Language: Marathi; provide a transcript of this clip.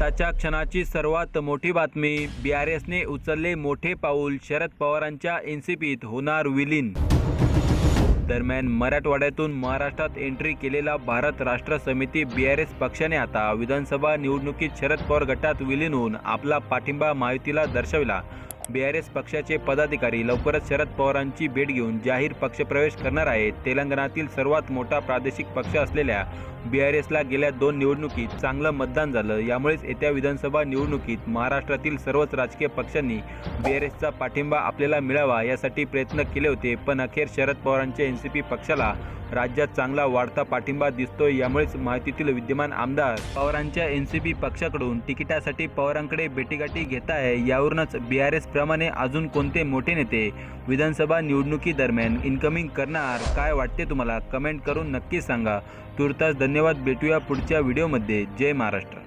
आताच्या क्षणाची सर्वात मोठी बातमी. बी आर एसने उचलले मोठे पाऊल शरद पवारांच्या एनसीपीत होणार विलीन. दरम्यान मराठवाड्यातून महाराष्ट्रात एंट्री केलेला भारत राष्ट्र समिती बी आर एस पक्षाने आता विधानसभा निवडणुकीत शरद पवार गटात विलीन होऊन आपला पाठिंबा महायुतीला दर्शविला. बी आर एस पक्षाचे पदाधिकारी लवकरच शरद पवारांची भेट घेऊन जाहीर पक्षप्रवेश करणार आहेत. तेलंगणातील सर्वात मोठा प्रादेशिक पक्ष असलेल्या बी आर एसला गेल्या दोन निवडणुकीत चांगलं मतदान झालं. यामुळेच येत्या विधानसभा निवडणुकीत महाराष्ट्रातील सर्वच राजकीय पक्षांनी बी आर एसचा पाठिंबा आपल्याला मिळावा यासाठी प्रयत्न केले होते. पण अखेर शरद पवारांच्या एन सी पी पक्षाला राज्यात चांगला वाढता पाठिंबा दिसतोय यामुळेच माहितीतील विद्यमान आमदार पवारांच्या एन सी पी पक्षाकडून तिकिटासाठी पवारांकडे भेटीगाठी घेत आहे यावरूनच बी आर एसप्रमाणे अजून कोणते मोठे नेते विधानसभा निवडणुकीदरम्यान इन्कमिंग करणार काय वाटते तुम्हाला? कमेंट करून नक्की सांगा. तूर्तास धन्यवाद. भेटूया पुढच्या व्हिडिओमध्ये. जय महाराष्ट्र.